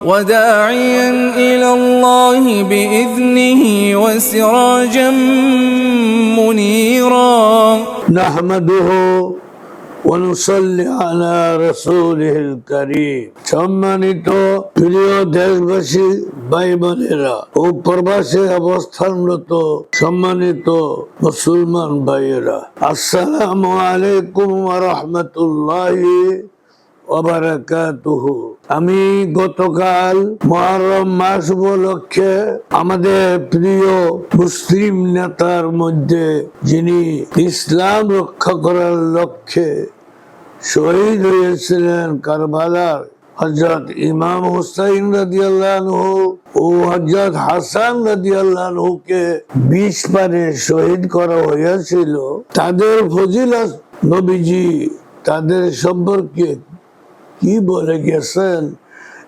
وداعيا إلى الله بإذنه وسراجا منيرا نحمده ونصلي على رسوله الكريم সম্মানিত প্রিয় দেশবাসী ভাই বোনেরা ও প্রবাসে অবস্থানরত সম্মানিত মুসলমান ভাইয়েরা আসসালামু আলাইকুম রহমতুল্লাহি ওবারাকাতুহু আমি গতকাল মহরম মাস উপলক্ষে আমাদের প্রিয় মুসলিম নেতার মধ্যে যিনি ইসলাম রক্ষা করার লক্ষ্যে শহীদ হয়েছিলেন কারবালার হজরত ইমাম হুসাইন রাদিয়াল্লাহু ও হজরত হাসান রাদিয়াল্লাহুকে বিশ পারে শহীদ করা হয়েছিল। তাদের ফজিলত নবীজি তাদের সম্পর্কে কি বলে গেছেন?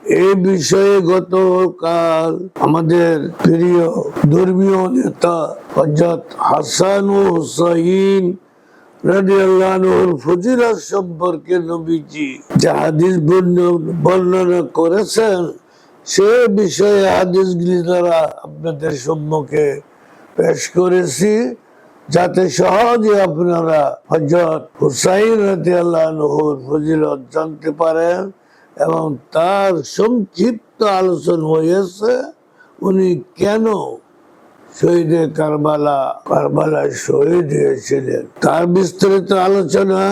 এই বিষয়ে গতকাল আমাদের প্রিয় ধর্মীয় নেতা হজরত হাসান ও হুসাইন সম্পর্কে নবীজি হাদিস বর্ণ- বর্ণনা করেছেন, সে বিষয়ে হাদিসগুলি দ্বারা আপনাদের সম্মুখে পেশ করেছি যাতে সহজে আপনারা হজরত হুসাইন রাদিয়াল্লাহুর ফজিলত জানতে পারেন এবং তার সংক্ষিপ্ত আলোচনা হয়েছে, উনি কেন শহীদে কারবালা, কারবালায় শহীদ হয়েছিলেন? তার বিস্তারিত আলোচনা,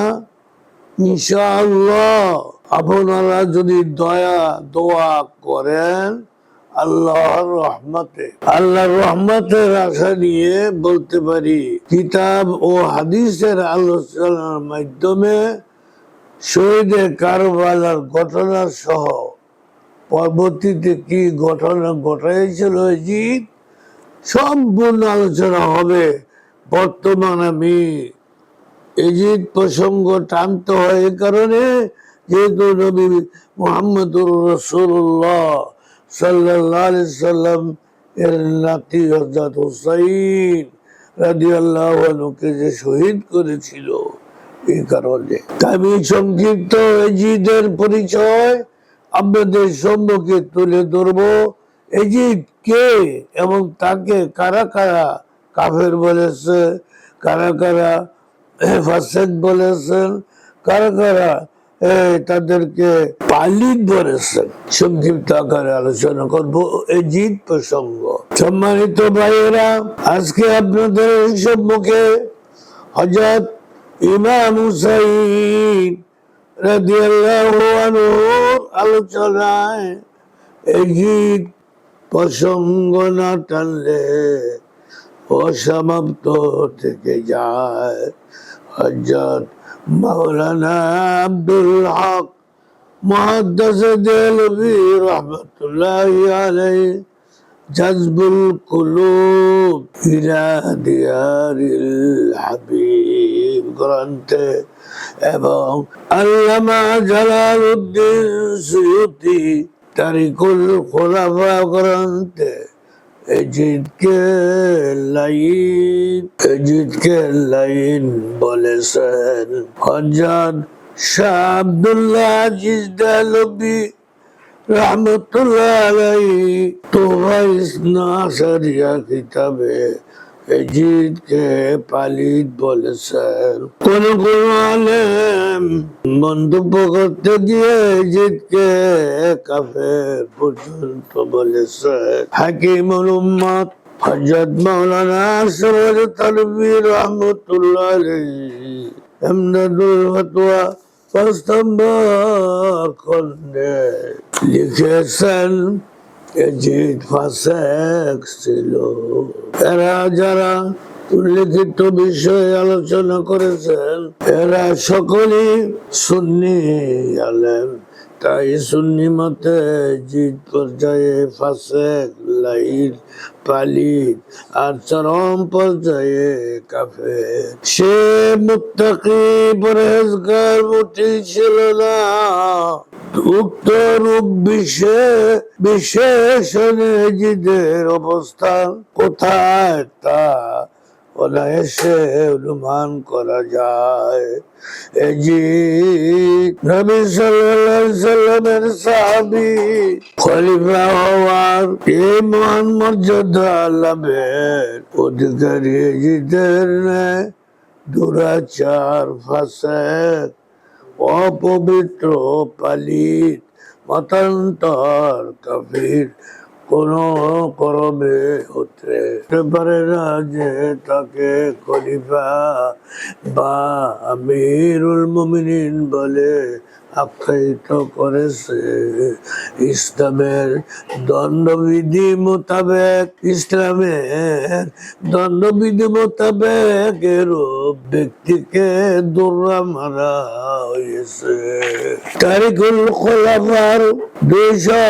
ইনশাআল্লাহ, আপনারা যদি দয়া, দোয়া করেন আল্লাহর রহমতে, আল্লাহর রহমতের আশা নিয়ে বলতে পারি, কিতাব ও হাদিসের আলোচনার মাধ্যমে শহীদে কারবালার ঘটনা সহ পরবর্তীতে কি ঘটনা ঘটাইছিল সম্পূর্ণ আলোচনা হবে। বর্তমান আমি এজিদ প্রসঙ্গ টানতে হয় এই কারণে, যেহেতু নবী মোহাম্মদুর রসুল্লাহ সাল্লাহ আলি সাল্লাম এর নাতি হজরত হুসাইন রাজি আল্লাহকে যে শহীদ করেছিল এই কারণে। আমি সংক্ষিপ্ত এজিদের পরিচয় আপনাদের সম্মুখে তুলে ধরবো। এজিদ কে এবং তাকে কারা কারা কাফের বলেছে, কারা কারা ফাসেক বলেছেন, কারা কারা তাদেরকে পালিত বলেছেন। সংক্ষিপ্ত আকারে আলোচনা করব। এই জিত প্রসঙ্গ। সম্মানিত ভাইয়েরা, আজকে আপনাদের সম্মুখে হজরত ইমাম হুসাইন আলোচনায় প্রসঙ্গ না টানলে অসমাপ্ত থেকে যায়। হজরত মাওলানা আব্দুল হক জজবুল হাবিব গ্রন্থে এবং আল্লামা জালালউদ্দিন সুয়ুতি তারিকুল খোলাফা গ্রন্থে। বলেছেন। হজান শাহ আব্দুল্লাহ রহমতুল্লাহ আলাই তোবা ইসনা সারিয়া কিতাবে এজিদকে পালিত বলেছেন। কোন কোন আলেম মন্তব্য করতে গিয়ে এজিদকে কাফের পর্যন্ত বলেছেন। হাকিমুল উম্মত হজরত মাওলানা সরোজ তালবি রহমতুল্লাহ এমদাদুল ফতোয়া প্রস্তম্ভর খন্ডে লিখেছেন এজিদ ফাসেক ছিল এরা যারা উল্লেখিত বিষয়ে আলোচনা করেছেন, এরা সকলেই সুন্নি আলেম। তাই সুন্নি মতে জিদ পর্যায়ে ফাসেক লাইন পালিত আর চরম পর্যায়ে কাফে সে মুত্তাকি পরেজগার মুটি ছিল না। উক্ত রূপ বিশেষ বিশেষণে জিদের অবস্থান কোথায় তা অনায়াসে অনুমান করা যায়। খলিফা হওয়ার এই মহান মর্যাদা লাভের অধিকারী এজিদের দুরাচার ফাসেক অপবিত্র পালিত মতান্তর কবির কোন করবে হতে পারে না যে তাকে খলিফা বা আমিরুল মুমিনিন বলে আখ্যায়িত করেছে ইসলামের দণ্ডবিধি মোতাবেক ইসলামের দণ্ডবিধি মোতাবেক এরূপ ব্যক্তিকে দৌড়া মারা হয়েছে তারিকুল খোলাফার দুইশো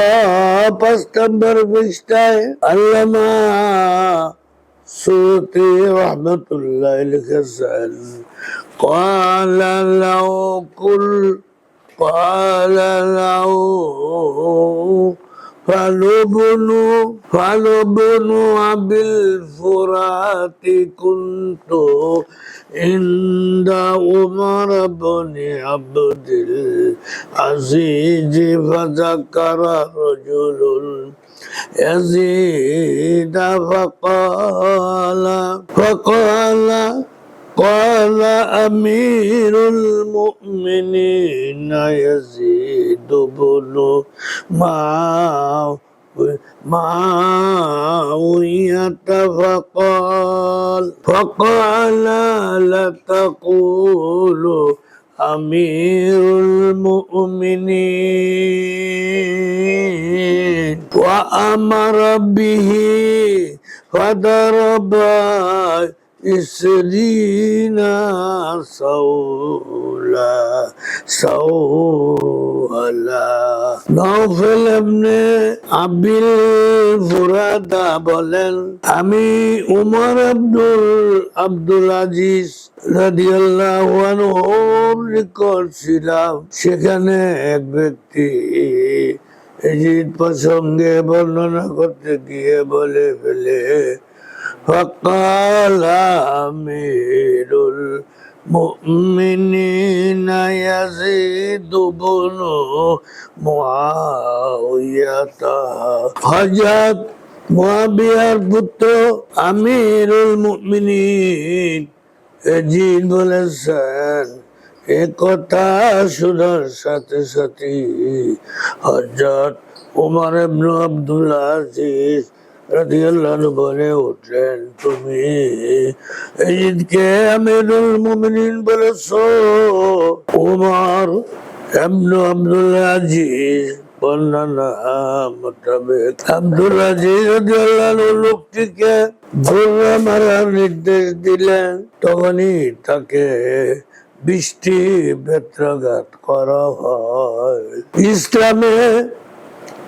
পাঁচ নম্বর পৃষ্ঠায় আল্লামা সুতি রহমতুল্লাহ লিখেছেন قال له كل قال له فلبنوا فلبنوا بالفرات كنت عند عمر بن عبد العزيز فذكر رجل يزيد فقال فقال قال أمير المؤمنين يزيد بن معاوية فقال فقال لا تقول أمير المؤمنين وأمر به فضرب عشرين سولا سولا নৌফেল এমনি আবিল ফুরাদা বলেন আমি উমর আব্দুল আব্দুল আজিজ রাদিয়াল্লাহু আনহুর নিকট ছিলাম সেখানে এক ব্যক্তি এজিদ প্রসঙ্গে বর্ণনা করতে গিয়ে বলে ফেলে فقال أمير المؤمنين يزيد بن معاوية হযরত মুয়াবিয়ার পুত্র আমিরুল মুমিনিন এজিদ বলেছেন এ কথা শোনার সাথে সাথে হযরত উমর ইবনে আব্দুল আজিজ রাদিয়াল্লাহু বলে উঠলেন তুমি ঈদকে আমিরুল মুমিনিন বলেছ, উমর ইবনে আব্দুল আজিজ লোকটিকে মারার নির্দেশ দিলেন। তখনই তাকে বৃষ্টি বেত্রাঘাত করা হয়। ইসলামে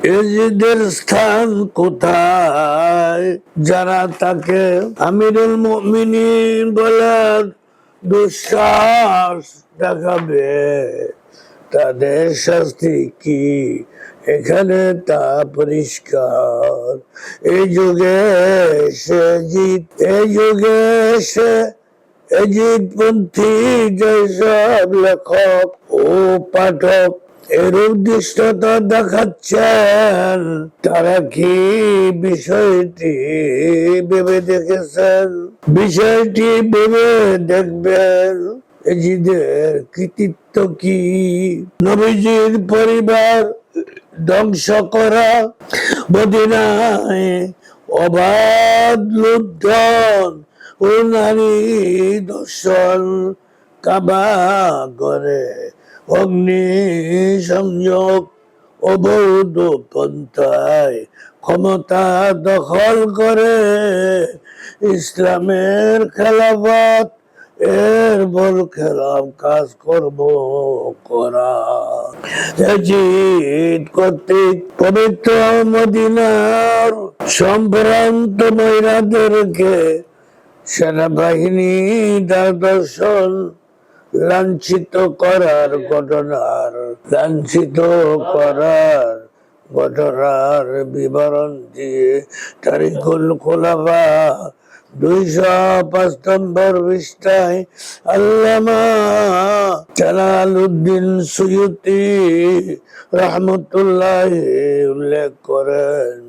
এজিদের স্থান কোথায়? যারা তাকে আমিরুল মুমিনিন বলে দুঃশ্বাস দেখাবে, তাদের শাস্তি কি? এখানে তা পরিষ্কার। এই যুগে সে জিত এই যুগে সে এজিদ পন্থী যেসব লেখক ও পাঠক এরূপ দৃষ্টতা দেখাচ্ছেন। তারা কি বিষয়টি ভেবে দেখেছেন? বিষয়টি ভেবে দেখবেন। এজিদের কৃতিত্ব কি? নবীজির পরিবার ধ্বংস করা বদিনায় অবাধ লুণ্ঠন ও নারী দর্শন কাবা করে। অগ্নি সংযোগ অবৈধ পন্থায় ক্ষমতা দখল করে ইসলামের খেলাফত, এর বল খেলাফ কাজ করব করা। কর্তৃক পবিত্র মদিনার সম্ভ্রান্ত মহিলাদেরকে সেনাবাহিনী দর্শন লাঞ্ছিত করার ঘটনার, লাঞ্ছিত করার ঘটনার বিবরণ দিয়ে তারিখুল খোলাবা দুইশো পাঁচ নম্বর পৃষ্ঠায় আল্লামা জালালুদ্দিন সুয়ুতি রহমতুল্লাহ উল্লেখ করেন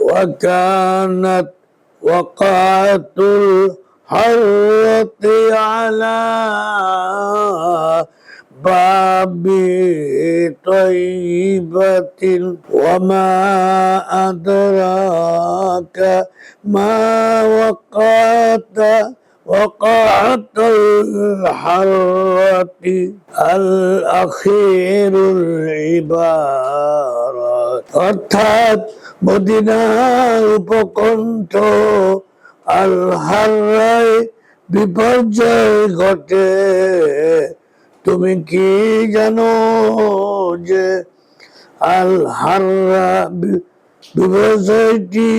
ওয়াকানাত ওয়াকাতুল الحرة على باب طيبة وما أدراك ما وقعت وقعت الحرة الأخير العبارات অর্থাৎ মদিনার উপকণ্ঠ আল বিপর্যয় ঘটে। তুমি কি জানো যে আল বিপর্যয়টি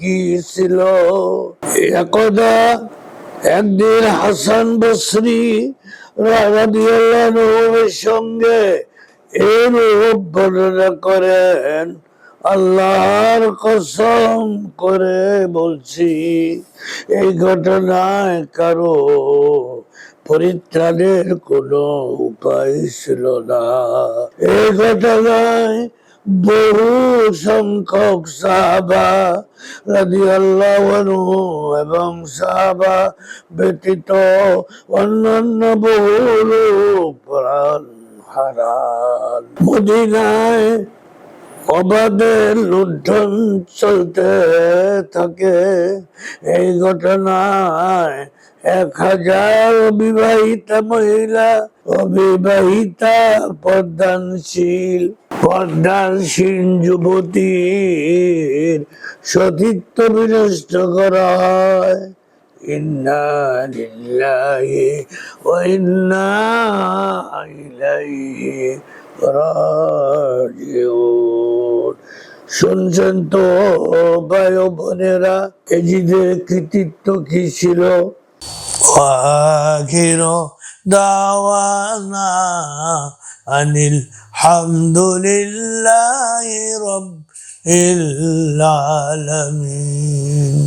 কি ছিল? একদা একদিন হাসান বসরি রাদিয়াল্লাহুর সঙ্গে এরূপ বর্ণনা করেন। আল্লাহর কসম করে বলছি, এই ঘটনায় কারও পরিত্রাণের কোনো উপায় ছিল না। এই ঘটনায় বহু সংখ্যক সাহাবা রাজি আল্লাহ এবং সাহাবা ব্যতীত অন্যান্য বহু লোক প্রাণ হারান। মদিনায় অবাধে লুণ্ঠন চলতে থাকে। এই ঘটনায় এক হাজার অবিবাহিতা মহিলা, অবিবাহিতা পদ্মানশীল পদ্মানশীল যুবতীর সতীত্ব বিনষ্ট করা হয়। ইন্না লিল্লাহি ইন্না রাজিউন শুনছেন তো ভাই ও বোনেরা এজিদের কৃতিত্ব কি ছিল وآخر دعوانا أن الحمد لله رب العالمين